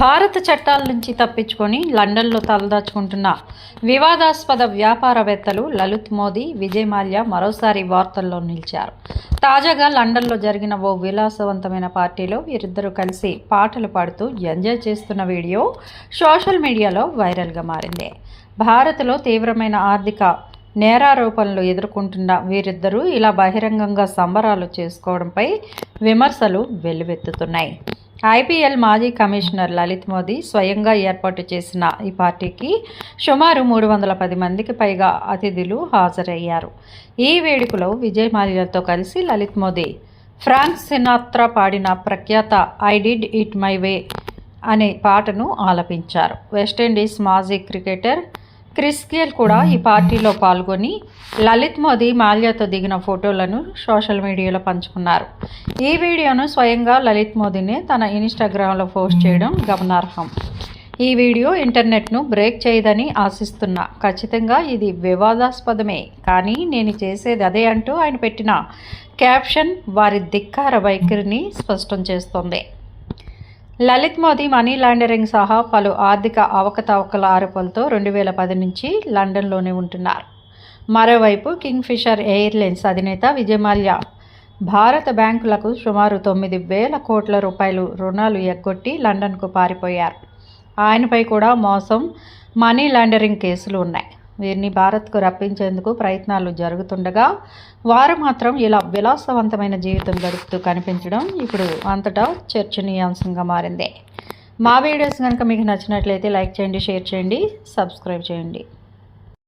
భారత చట్టాల నుంచి తప్పించుకొని లండన్లో తలదాచుకుంటున్న వివాదాస్పద వ్యాపారవేత్తలు లలిత్ మోదీ విజయ్ మాల్యా మరోసారి వార్తల్లో నిలిచారు. తాజాగా లండన్లో జరిగిన ఓ విలాసవంతమైన పార్టీలో వీరిద్దరూ కలిసి పాటలు పాడుతూ ఎంజాయ్ చేస్తున్న వీడియో సోషల్ మీడియాలో వైరల్గా మారింది. భారత్లో తీవ్రమైన ఆర్థిక నేరారోపణలు ఎదుర్కొంటున్న వీరిద్దరూ ఇలా బహిరంగంగా సంబరాలు చేసుకోవడంపై విమర్శలు వెల్లువెత్తుతున్నాయి. ఐపీఎల్ మాజీ కమిషనర్ లలిత్ మోదీ స్వయంగా ఏర్పాటు చేసిన ఈ పార్టీకి సుమారు మూడు వందల పది మందికి పైగా అతిథులు హాజరయ్యారు. ఈ వేడుకలో విజయ్ మాల్యాతో కలిసి లలిత్ మోదీ ఫ్రాంక్ సినాత్రా పాడిన ప్రఖ్యాత I did it my way అనే పాటను ఆలపించారు. వెస్టిండీస్ మాజీ క్రికెటర్ క్రిస్ గేల్ కూడా ఈ పార్టీలో పాల్గొని లలిత్ మోదీ మాల్యాతో దిగిన ఫోటోలను సోషల్ మీడియాలో పంచుకున్నారు. ఈ వీడియోను స్వయంగా లలిత్ మోదీనే తన ఇన్స్టాగ్రామ్లో పోస్ట్ చేయడం గమనార్హం. ఈ వీడియో ఇంటర్నెట్ను బ్రేక్ చేయదని ఆశిస్తున్నా. ఖచ్చితంగా ఇది వివాదాస్పదమే. కానీ నేను చేసేది అదే అంటూ ఆయన పెట్టిన క్యాప్షన్ వారి ధిక్కార వైఖరిని స్పష్టం చేస్తోంది. లలిత్ మోదీ మనీ లాండరింగ్ సహా పలు ఆర్థిక అవకతవకల ఆరోపణలతో రెండు వేల పది నుంచి లండన్లోనే ఉంటున్నారు. మరోవైపు కింగ్ ఫిషర్ ఎయిర్లైన్స్ అధినేత విజయ్ మాల్యా భారత బ్యాంకులకు సుమారు తొమ్మిది వేల కోట్ల రూపాయలు రుణాలు ఎగ్గొట్టి లండన్కు పారిపోయారు. ఆయనపై కూడా మోసం మనీ లాండరింగ్ కేసులు ఉన్నాయి. వీరిని భారత్కు రప్పించేందుకు ప్రయత్నాలు జరుగుతుండగా వారు మాత్రం ఇలా విలాసవంతమైన జీవితం గడుపుతూ కనిపించడం ఇప్పుడు అంతటా చర్చనీయాంశంగా మారింది. మా వీడియోస్ కనుక మీకు నచ్చినట్లయితే లైక్ చేయండి షేర్ చేయండి సబ్స్క్రైబ్ చేయండి.